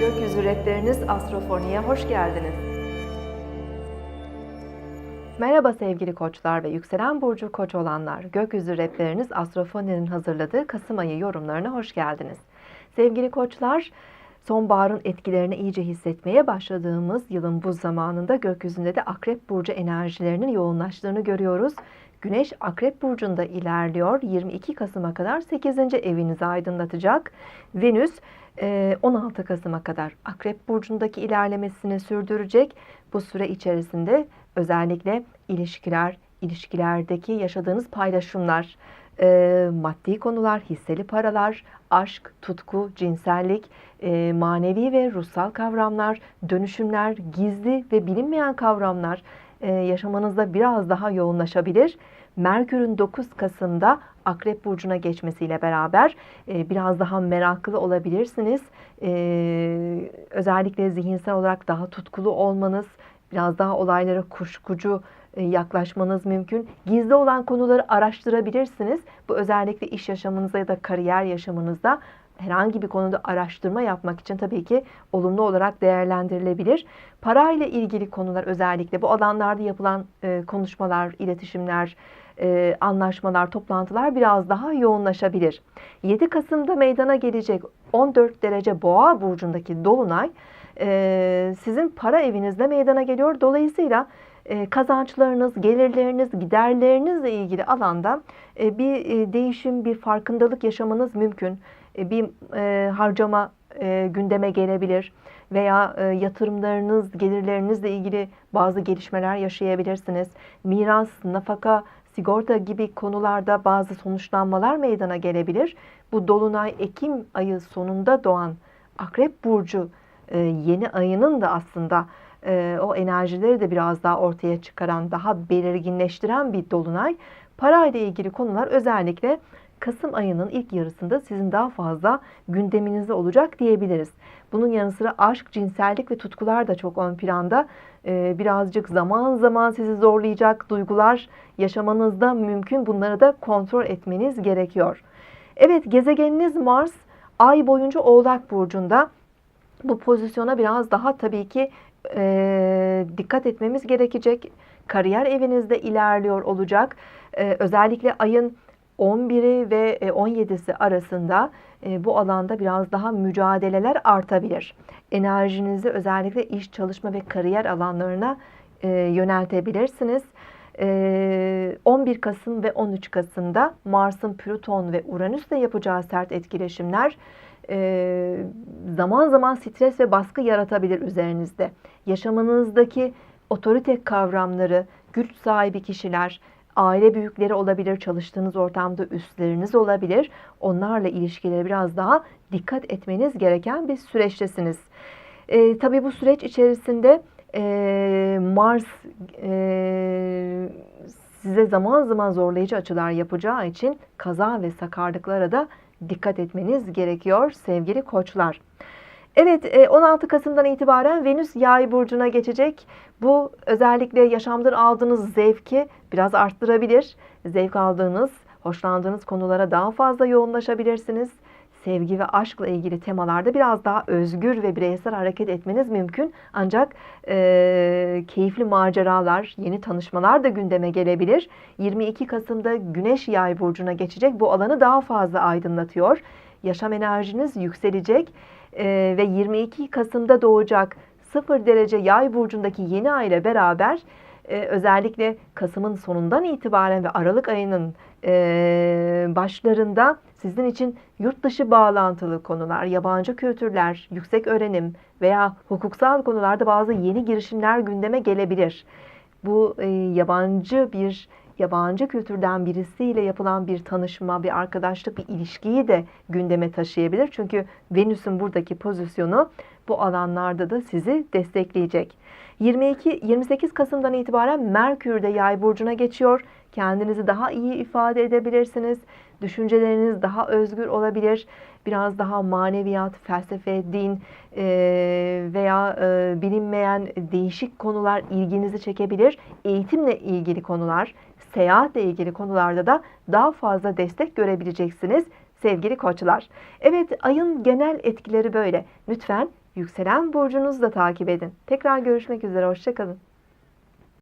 rehberiniz Astrofoni'ye hoş geldiniz. Merhaba sevgili koçlar ve yükselen burcu koç olanlar. Gökyüzü rehberiniz Astrofoni'nin hazırladığı Kasım ayı yorumlarına hoş geldiniz. Sevgili koçlar, sonbaharın etkilerini iyice hissetmeye başladığımız yılın bu zamanında gökyüzünde de Akrep Burcu enerjilerinin yoğunlaştığını görüyoruz. Güneş Akrep Burcu'nda ilerliyor. 22 Kasım'a kadar 8. evinizi aydınlatacak. Venüs 16 Kasım'a kadar Akrep Burcu'ndaki ilerlemesini sürdürecek. Bu süre içerisinde özellikle ilişkiler, ilişkilerdeki yaşadığınız paylaşımlar, maddi konular, hisseli paralar, aşk, tutku, cinsellik, manevi ve ruhsal kavramlar, dönüşümler, gizli ve bilinmeyen kavramlar yaşamanızda biraz daha yoğunlaşabilir. Merkür'ün 9 Kasım'da Akrep Burcu'na geçmesiyle beraber biraz daha meraklı olabilirsiniz. Özellikle zihinsel olarak daha tutkulu olmanız, biraz daha olaylara kuşkucu yaklaşmanız mümkün. Gizli olan konuları araştırabilirsiniz. Bu özellikle iş yaşamınızda ya da kariyer yaşamınızda herhangi bir konuda araştırma yapmak için tabii ki olumlu olarak değerlendirilebilir. Para ile ilgili konular özellikle bu alanlarda yapılan konuşmalar, iletişimler, anlaşmalar, toplantılar biraz daha yoğunlaşabilir. 7 Kasım'da meydana gelecek 14 derece boğa burcundaki dolunay sizin para evinizde meydana geliyor. Dolayısıyla kazançlarınız, gelirleriniz, giderlerinizle ilgili alanda bir değişim, bir farkındalık yaşamanız mümkün. Bir harcama gündeme gelebilir veya yatırımlarınız, gelirlerinizle ilgili bazı gelişmeler yaşayabilirsiniz. Miras, nafaka, sigorta gibi konularda bazı sonuçlanmalar meydana gelebilir. Bu dolunay Ekim ayı sonunda doğan Akrep burcu yeni ayının da aslında o enerjileri de biraz daha ortaya çıkaran, daha belirginleştiren bir dolunay. Para ile ilgili konular özellikle Kasım ayının ilk yarısında sizin daha fazla gündeminizde olacak diyebiliriz. Bunun yanı sıra aşk, cinsellik ve tutkular da çok ön planda. Birazcık zaman zaman sizi zorlayacak duygular yaşamanızda mümkün. Bunları da kontrol etmeniz gerekiyor. Evet gezegeniniz Mars ay boyunca Oğlak Burcu'nda. Bu pozisyona biraz daha tabii ki e, dikkat etmemiz gerekecek. Kariyer evinizde ilerliyor olacak. E, özellikle ayın 11'i ve 17'si arasında e, bu alanda biraz daha mücadeleler artabilir. Enerjinizi özellikle iş, çalışma ve kariyer alanlarına e, yöneltebilirsiniz. 11 Kasım ve 13 Kasım'da Mars'ın Plüton ve Uranüs'le yapacağı sert etkileşimler zaman zaman stres ve baskı yaratabilir üzerinizde. Yaşamınızdaki otorite kavramları, güç sahibi kişiler, aile büyükleri olabilir, çalıştığınız ortamda üstleriniz olabilir. Onlarla ilişkileri biraz daha dikkat etmeniz gereken bir süreçtesiniz. E, tabii bu süreç içerisinde e, Mars e, size zaman zaman zorlayıcı açılar yapacağı için kaza ve sakarlıklara da dikkat etmeniz gerekiyor sevgili koçlar. Evet 16 Kasım'dan itibaren Venüs yay burcuna geçecek. Bu özellikle yaşamdan aldığınız zevki biraz arttırabilir. Zevk aldığınız, hoşlandığınız konulara daha fazla yoğunlaşabilirsiniz. Sevgi ve aşkla ilgili temalarda biraz daha özgür ve bireysel hareket etmeniz mümkün. Ancak e, keyifli maceralar, yeni tanışmalar da gündeme gelebilir. 22 Kasım'da Güneş Yay burcuna geçecek. Bu alanı daha fazla aydınlatıyor. Yaşam enerjiniz yükselecek e, ve 22 Kasım'da doğacak 0 derece Yay burcundaki yeni ay ile beraber e, özellikle Kasım'ın sonundan itibaren ve Aralık ayının e, başlarında sizin için yurt dışı bağlantılı konular, yabancı kültürler, yüksek öğrenim veya hukuksal konularda bazı yeni girişimler gündeme gelebilir. Bu e, yabancı bir yabancı kültürden birisiyle yapılan bir tanışma, bir arkadaşlık, bir ilişkiyi de gündeme taşıyabilir. Çünkü Venüs'ün buradaki pozisyonu bu alanlarda da sizi destekleyecek. 22 28 Kasım'dan itibaren Merkür de Yay burcuna geçiyor. Kendinizi daha iyi ifade edebilirsiniz. Düşünceleriniz daha özgür olabilir. Biraz daha maneviyat, felsefe, din veya bilinmeyen değişik konular ilginizi çekebilir. Eğitimle ilgili konular, seyahatle ilgili konularda da daha fazla destek görebileceksiniz sevgili koçlar. Evet ayın genel etkileri böyle. Lütfen yükselen burcunuzu da takip edin. Tekrar görüşmek üzere. Hoşçakalın.